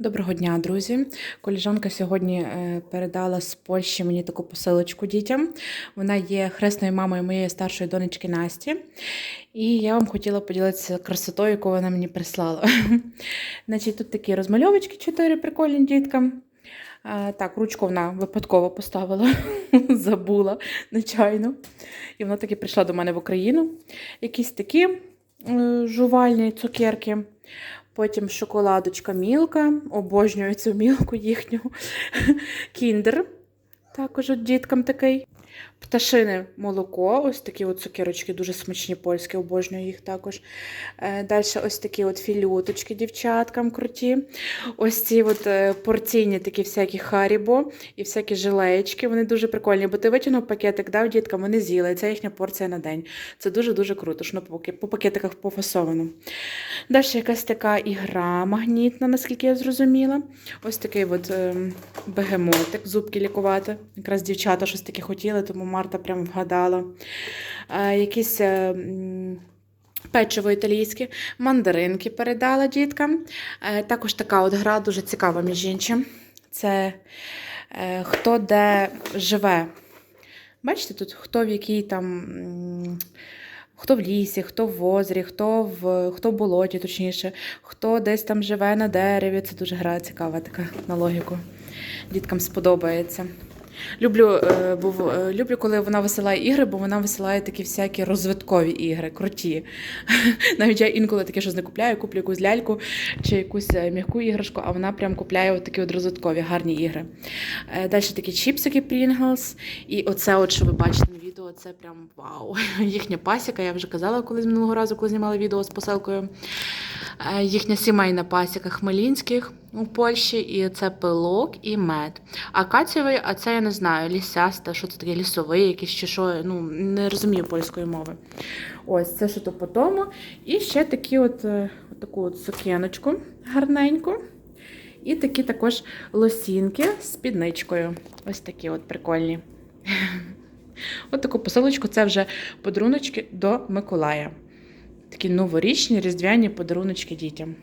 Доброго дня, друзі. Коліжанка сьогодні е, передала з Польщі мені таку посилочку дітям. Вона є хресною мамою моєї старшої донечки Насті. І я вам хотіла поділитися красотою, яку вона мені прислала. Значить, тут такі розмальовочки чотири прикольні діткам. Так, ручку вона випадково поставила, забула нечайно. І вона таки прийшла до мене в Україну. Якісь такі е, жувальні цукерки. Потім шоколадочка Мілка. Обожнюю цю мілку їхню. Кіндер. Також от діткам такий. Пташине молоко, ось такі от цукерочки, дуже смачні польські, обожнюю їх також. Е, Далі ось такі от філюточки дівчаткам круті. Ось ці от е, порційні такі всякі харібо і всякі жилеєчки. Вони дуже прикольні, бо ти витягнув пакетик, дав діткам, вони з'їли. Це їхня порція на день. Це дуже-дуже круто, що по пакетиках пофасовано. Далі якась така ігра магнітна, наскільки я зрозуміла. Ось такий от ем, бегемотик, зубки лікувати. Якраз дівчата щось таке хотіли, тому Марта прям вгадала. Е, якісь. е, Печиво італійське, мандаринки передала діткам. Е, також така от гра дуже цікава, між іншим. Це е, хто де живе. Бачите, тут хто в якій там. Хто в лісі, хто в озері, хто в, хто в болоті, точніше, хто десь там живе на дереві. Це дуже гра цікава така на логіку. Діткам сподобається. Люблю, е, бо, е, люблю, коли вона висилає ігри, бо вона висилає такі всякі розвиткові ігри, круті. Навіть я інколи таке щось не купляю, куплю якусь ляльку чи якусь е, м'яку іграшку, а вона прям купляє от такі от розвиткові гарні ігри. Далі такі чіпсики Pringles. І оце, от, що ви бачите на це прям вау. Їхня пасіка, я вже казала колись минулого разу, коли знімала відео з посилкою. Е, Їхня сімейна пасіка Хмелінських у Польщі, і це пилок і мед. Акацієвий, а це я не знаю, лісяста, що це таке лісовий, якийсь чи що, ну не розумію польської мови. Ось це що то по тому. І ще такі от, е, от таку от сукеночку гарненьку. І такі також лосінки з спідничкою. Ось такі от прикольні. От таку посилочку це вже подаруночки до Миколая. Такі новорічні різдвяні подаруночки дітям.